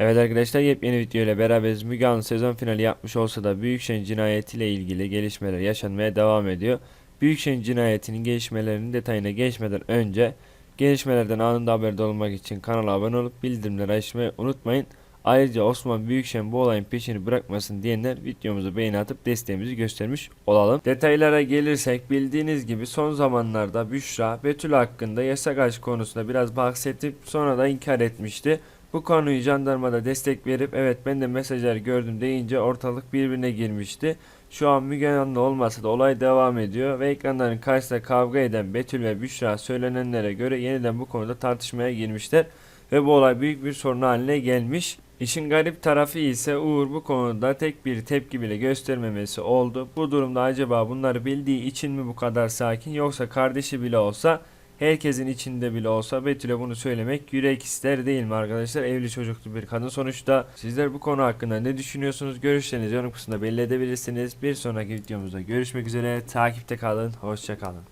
Evet arkadaşlar yepyeni video ile beraberiz. Müge sezon finali yapmış olsa da Büyükşehir cinayetiyle ilgili gelişmeler yaşanmaya devam ediyor. Büyükşehir cinayetinin gelişmelerinin detayına geçmeden önce gelişmelerden anında haberdar olmak için kanala abone olup bildirimleri açmayı unutmayın. Ayrıca Osman Büyükşehir bu olayın peşini bırakmasın diyenler videomuzu beğeni atıp desteğimizi göstermiş olalım. Detaylara gelirsek bildiğiniz gibi son zamanlarda Büşra Betül hakkında yasak aşk konusunda biraz bahsedip sonra da inkar etmişti. Bu konuyu jandarmada destek verip evet ben de mesajlar gördüm deyince ortalık birbirine girmişti. Şu an Müge Anlı olmasa da olay devam ediyor ve ekranların karşısında kavga eden Betül ve Büşra söylenenlere göre yeniden bu konuda tartışmaya girmişler ve bu olay büyük bir sorun haline gelmiş. İşin garip tarafı ise Uğur bu konuda tek bir tepki bile göstermemesi oldu. Bu durumda acaba bunları bildiği için mi bu kadar sakin yoksa kardeşi bile olsa herkesin içinde bile olsa Betül'e bunu söylemek yürek ister değil mi arkadaşlar? Evli çocuklu bir kadın sonuçta. Sizler bu konu hakkında ne düşünüyorsunuz? Görüşlerinizi yorum kısmında belli edebilirsiniz. Bir sonraki videomuzda görüşmek üzere. Takipte kalın. Hoşça kalın.